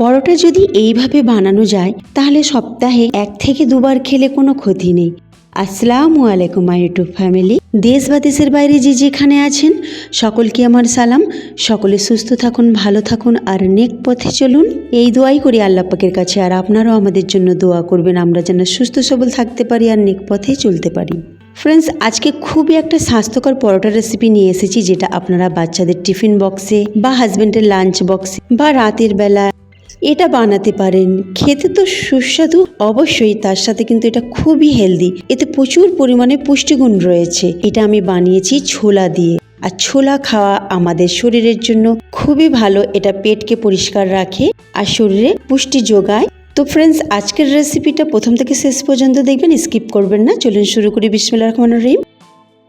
পরোটা যদি এইভাবে বানানো যায়, তাহলে সপ্তাহে এক থেকে দুবার খেলে কোনো ক্ষতি নেই। আসসালামু আলাইকুম মাই ইউটিউব ফ্যামিলি দেশ বা দেশের বাইরে যে যেখানে আছেন, সকলকে আমার সালাম। সকলে সুস্থ থাকুন, ভালো থাকুন আর নেক পথে চলুন। এই দোয়াই করি আল্লাহ পাকের কাছে, আর আপনারাও আমাদের জন্য দোয়া করবেন। আমরা যেন সুস্থ, সবল থাকতে পারি আর নেক পথে চলতে পারি। ফ্রেন্ডস আজকে খুবই একটা স্বাস্থ্যকর পরোটা রেসিপি নিয়ে এসেছি, যেটা আপনারা বাচ্চাদের টিফিন বক্সে বা হাজবেন্ডের লাঞ্চ বক্সে বা রাতের বেলা এটা বানাতে পারেন। খেতে তো সুস্বাদু, অবশ্যই তার সাথে কিন্তু এটা খুবই হেলদি এতে প্রচুর পরিমাণে পুষ্টিগুণ রয়েছে। এটা আমি বানিয়েছি ছোলা দিয়ে। আর ছোলা খাওয়া আমাদের শরীরের জন্য খুবই ভালো। এটা পেটকে পরিষ্কার রাখে আর শরীরে পুষ্টি যোগায়। তো ফ্রেন্ডস আজকের রেসিপিটা প্রথম থেকে শেষ পর্যন্ত দেখবেন স্কিপ করবেন না। চলুন শুরু করি। বিসমিল্লাহ রহমান রহিম।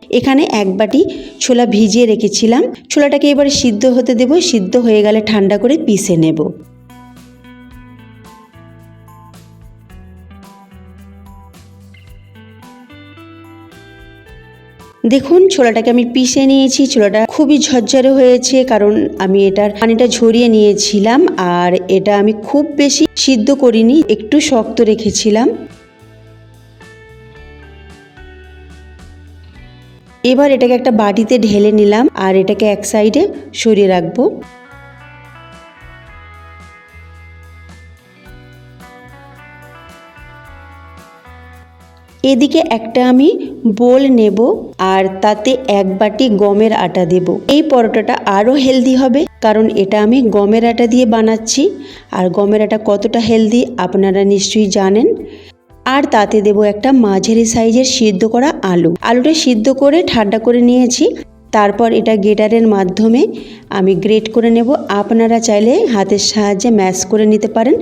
এখানে এক বাটি ছোলা ভিজিয়ে রেখেছিলাম। ছোলাটাকে এবারে সিদ্ধ হতে দেব। সিদ্ধ হয়ে গেলে ঠান্ডা করে পিষে নেব। দেখুন, ছোলাটাকে আমি পিষে নিয়েছি, ছোলাটা খুবই ঝরঝরে হয়েছে, কারণ আমি এটার পানিটা ঝরিয়ে নিয়েছিলাম, আর এটা আমি খুব বেশি সিদ্ধ করিনি, একটু শক্ত রেখেছিলাম। এবার এটাকে একটা বাটিতে ঢেলে নিলাম, আর এটাকে এক সাইডে সরিয়ে রাখব। এদিকে একটা আমি বোল নেব আর তাতে এক বাটি গমের আটা দেব। এই পরোটাটা আরও হেলদি হবে, কারণ এটা আমি গমের আটা দিয়ে বানাচ্ছি। আর গমের আটা কতটা হেলদি আপনারা নিশ্চয়ই জানেন। আর তাতে দেব একটা মাঝারি সাইজের সিদ্ধ করা আলু। আলুটা সিদ্ধ করে ঠান্ডা করে নিয়েছি। তারপর এটা গ্রেটারের মাধ্যমে আমি গ্রেট করে নেব। আপনারা চাইলে হাতের সাহায্যে ম্যাশ করে নিতে পারেন।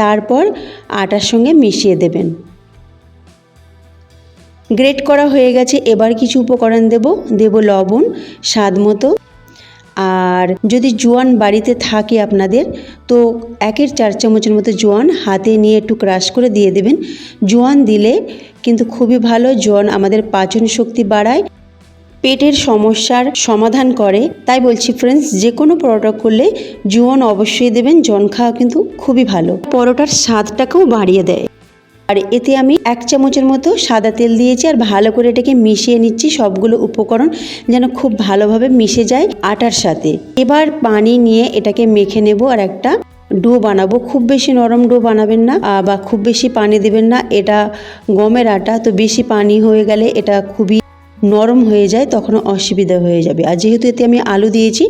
তারপর আটার সঙ্গে মিশিয়ে দেবেন। গ্রেট করা হয়ে গেছে। এবার কিছু উপকরণ দেব। দেব লবণ, স্বাদ মতো। আর যদি জোয়ান বাড়িতে থাকে আপনাদের, তো একের চার চামচের মতো জোয়ান হাতে নিয়ে একটু ক্রাশ করে দিয়ে দেবেন। জোয়ান দিলে কিন্তু খুবই ভালো। জোয়ান আমাদের পাচন শক্তি বাড়ায়, পেটের সমস্যার সমাধান করে। তাই বলছি ফ্রেন্ডস যে কোনো পরোটা করলে জোয়ান অবশ্যই দেবেন। জন খাওয়া কিন্তু খুবই ভালো। পরোটার স্বাদটাকেও বাড়িয়ে দেয়। আর এতে আমি এক চামচের মতো সাদা তেল দিয়েছি আর ভালো করে এটাকে মিশিয়ে নিচ্ছি সবগুলো উপকরণ যেন খুব ভালোভাবে মিশে যায় আটার সাথে। এবার পানি নিয়ে এটাকে মেখে নেব আর একটা ডো বানাবো। খুব বেশি নরম ডো বানাবেন না বা খুব বেশি পানি দেবেন না। এটা গমের আটা, তো বেশি পানি হয়ে গেলে এটা খুবই নরম হয়ে যায়, তখন অসুবিধা হয়ে যাবে। আর যেহেতু এতে আমি আলু দিয়েছি,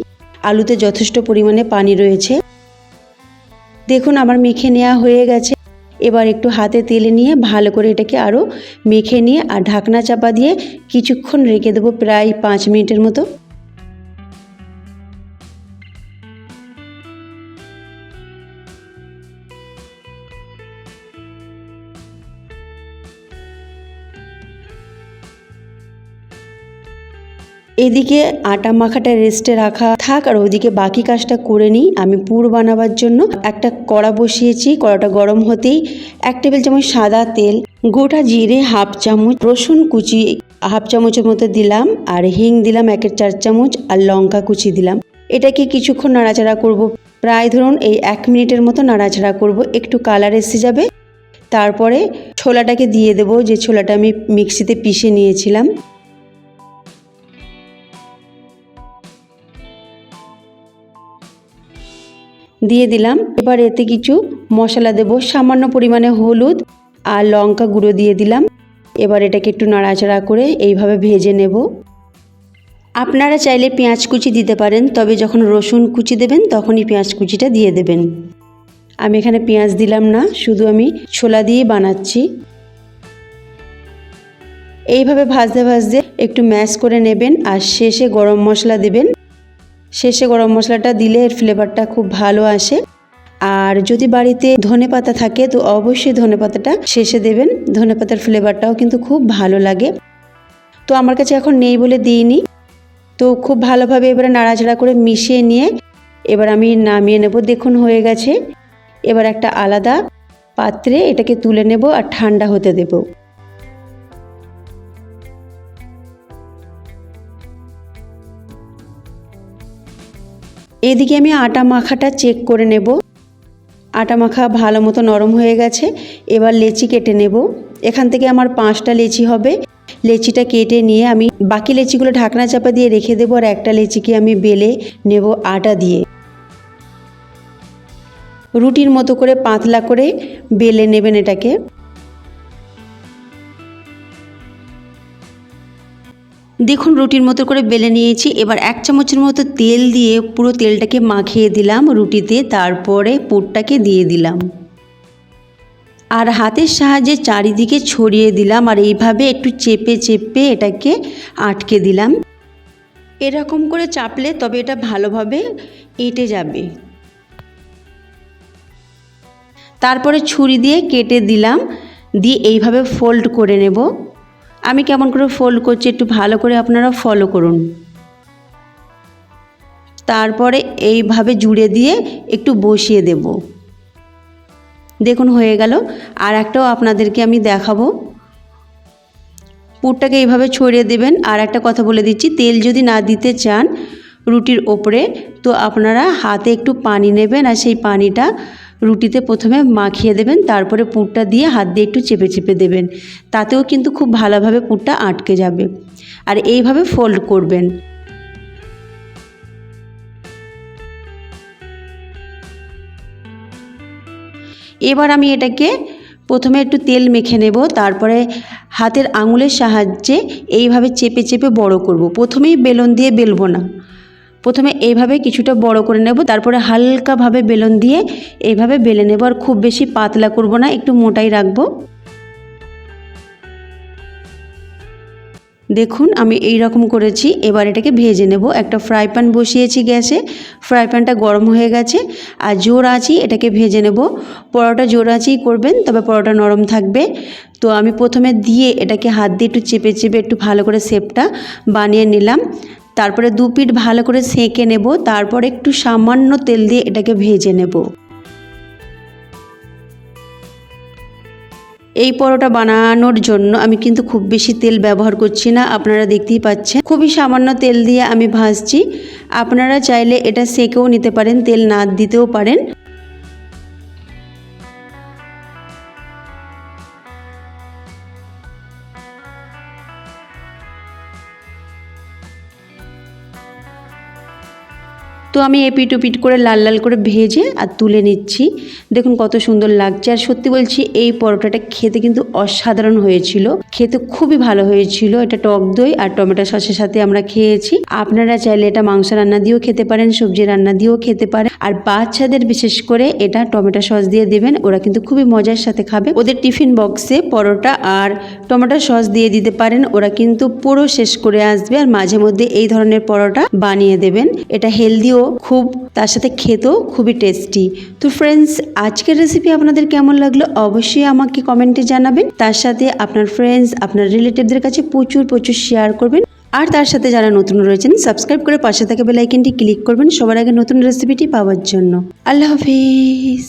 আলুতে যথেষ্ট পরিমাণে পানি রয়েছে। দেখুন, আমার মেখে নেওয়া হয়ে গেছে। এবার একটু হাতে তেলে নিয়ে ভালো করে এটাকে আরও মেখে নিয়ে আর ঢাকনা চাপা দিয়ে কিছুক্ষণ রেখে দেবো প্রায় পাঁচ মিনিটের মতো। এদিকে আটা মাখাটা রেস্টে রাখা থাক আর ওইদিকে বাকি কাজটা করে নিই। আমি পুর বানাবার জন্য একটা কড়া বসিয়েছি, কড়াটা গরম হতেই এক টেবিল চামচ সাদা তেল, গোটা জিরে হাফ চামচ রসুন কুচি, হাফ চামচের মতো দিলাম আর হিং দিলাম একের চার চামচ আর লঙ্কা কুচি দিলাম। এটাকে কিছুক্ষণ নাড়াচাড়া করব। প্রায় ধরুন এই এক মিনিটের মতো নাড়াচাড়া করব। একটু কালার এসে যাবে। তারপরে ছোলাটাকে দিয়ে দেবো। যে ছোলাটা আমি মিক্সিতে পিষে নিয়েছিলাম। দিয়ে দিলাম। এবার এতে কিছু মশলা দেব। সামান্য পরিমাণে হলুদ আর লঙ্কা গুঁড়ো দিয়ে দিলাম। এবার এটাকে একটু নাড়াচাড়া করে এইভাবে ভেজে নেব। আপনারা চাইলে পেঁয়াজ কুচি দিতে পারেন, তবে যখন রসুন কুচি দেবেন, তখনই পেঁয়াজ কুচিটা দিয়ে দেবেন। আমি এখানে পেঁয়াজ দিলাম না, শুধু আমি ছোলা দিয়ে বানাচ্ছি। এইভাবে ভাজতে ভাজতে একটু ম্যাশ করে নেবেন আর শেষে গরম মশলা দেবেন। শেষে গরম মশলাটা দিলে এর ফ্লেভারটা খুব ভালো আসে। আর যদি বাড়িতে ধনে পাতা থাকে, তো অবশ্যই ধনে পাতাটা শেষে দেবেন। ধনে পাতার ফ্লেভারটাও কিন্তু খুব ভালো লাগে। তো আমার কাছে এখন নেই বলে দিইনি। তো খুব ভালোভাবে এবারে নাড়াচাড়া করে মিশিয়ে নিয়ে এবার আমি নামিয়ে নেব। দেখুন হয়ে গেছে। এবার একটা আলাদা পাত্রে এটাকে তুলে নেব আর ঠান্ডা হতে দেবো। এদিকে আমি আটা মাখাটা চেক করে নেব। আটা মাখা ভালো মতো নরম হয়ে গেছে, এবার লেচি কেটে নেব। এখান থেকে আমার পাঁচটা লেচি হবে। লেচিটা কেটে নিয়ে আমি বাকি লেচিগুলো ঢাকনা চাপা দিয়ে রেখে দেবো আর একটা লেচিকে আমি বেলে নেব আটা দিয়ে। রুটির মতো করে পাতলা করে বেলে নেবেন এটাকে। দেখুন, রুটির মতো করে বেলে নিয়েছি। এবার এক চামচের মতো তেল দিয়ে পুরো তেলটাকে মাখিয়ে দিলাম রুটিতে, তারপরে পুরটাকে দিয়ে দিলাম। আর হাতের সাহায্যে চারিদিকে ছড়িয়ে দিলাম আর এইভাবে একটু চেপে চেপে এটাকে আটকে দিলাম। এরকম করে চাপলে তবে এটা ভালোভাবে এঁটে যাবে। তারপরে ছুরি দিয়ে কেটে দিলাম, দিয়ে এইভাবে ফোল্ড করে নেব। আমি কেমন করে ফোল্ড করছি একটু ভালো করে আপনারা ফলো করুন। তারপরে এইভাবে জুড়ে দিয়ে একটু বসিয়ে দেব। দেখুন হয়ে গেল। আর একটাও আপনাদেরকে আমি দেখাবো। পুরটাকে এইভাবে ছড়িয়ে দেবেন। আর একটা কথা বলে দিচ্ছি, তেল যদি না দিতে চান রুটির ওপরে, তো আপনারা হাতে একটু পানি নেবেন আর সেই পানিটা রুটিতে প্রথমে মাখিয়ে দেবেন, তারপরে পুরটা দিয়ে হাত দিয়ে একটু চেপে চেপে দেবেন। তাতেও কিন্তু খুব ভালোভাবে পুরটা আটকে যাবে। আর এইভাবে ফোল্ড করবেন। এবার আমি এটাকে প্রথমে একটু তেল মেখে নেব, তারপরে হাতের আঙুলের সাহায্যে এইভাবে চেপে চেপে বড় করব। প্রথমেই বেলন দিয়ে বেলবো না। প্রথমে এইভাবে কিছুটা বড় করে নেব, তারপরে হালকাভাবে বেলন দিয়ে এইভাবে বেলে নেব, আর খুব বেশি পাতলা করব না, একটু মোটাই রাখব। দেখুন, আমি এই রকম করেছি, এবার এটাকে ভেজে নেব। একটা ফ্রাই প্যান বসিয়েছি গ্যাসে, ফ্রাই প্যানটা গরম হয়ে গেছে, আর জোর আঁচি এটাকে ভেজে নেব। পরোটা জোর আঁচেই করবেন, তবে পরোটা নরম থাকবে। তো আমি প্রথমে দিয়ে এটাকে হাত দিয়ে একটু চেপে চেপে একটু ভালো করে শেপটা বানিয়ে নিলাম। তারপরে দু পিঠ ভালো করে সেঁকে নেব, তারপর একটু সামান্য তেল দিয়ে এটাকে ভেজে নেব। এই পরোটা বানানোর জন্য আমি কিন্তু খুব বেশি তেল ব্যবহার করছি না, আপনারা দেখতেই পাচ্ছেন। খুবই সামান্য তেল দিয়ে আমি ভাজছি। আপনারা চাইলে এটা সেঁকেও নিতে পারেন, তেল না দিতেও পারেন। তো আমি এপিট ওপিট করে লাল লাল করে ভেজে আর তুলে নিচ্ছি। দেখুন কত সুন্দর লাগছে। আর সত্যি বলছি, এই পরোটাটা খেতে কিন্তু অসাধারণ হয়েছিল। খেতে খুবই ভালো হয়েছিল। এটা টক দই আর টমেটো সসের সাথে আমরা খেয়েছি। আপনারা চাইলে এটা মাংস রান্না দিয়েও খেতে পারেন, সবজি রান্না দিয়েও খেতে পারেন। আর বাচ্চাদের বিশেষ করে এটা টমেটো সস দিয়ে দেবেন। ওরা কিন্তু খুবই মজার সাথে খাবে। ওদের টিফিন বক্সে পরোটা আর টমেটো সস দিয়ে দিতে পারেন। ওরা কিন্তু পুরো শেষ করে আসবে আর মাঝে মধ্যে এই ধরনের পরোটা বানিয়ে দেবেন। এটা হেলদিও খুব, তার সাথে খেতেও খুবই টেস্টি তো ফ্রেন্ডস আজকের রেসিপি আপনাদের কেমন লাগল অবশ্যই আমাকে কমেন্টে জানাবেন। তার সাথে আপনার ফ্রেন্ডস আপনার রিলেটিভদের কাছে প্রচুর প্রচুর শেয়ার করবেন। আর তার সাথে যারা নতুন রয়েছেন সাবস্ক্রাইব করে পাশে থাকা বেলাইকনটি ক্লিক করবেন সবার আগে নতুন রেসিপিটি পাওয়ার জন্য। আল্লাহ হাফিজ।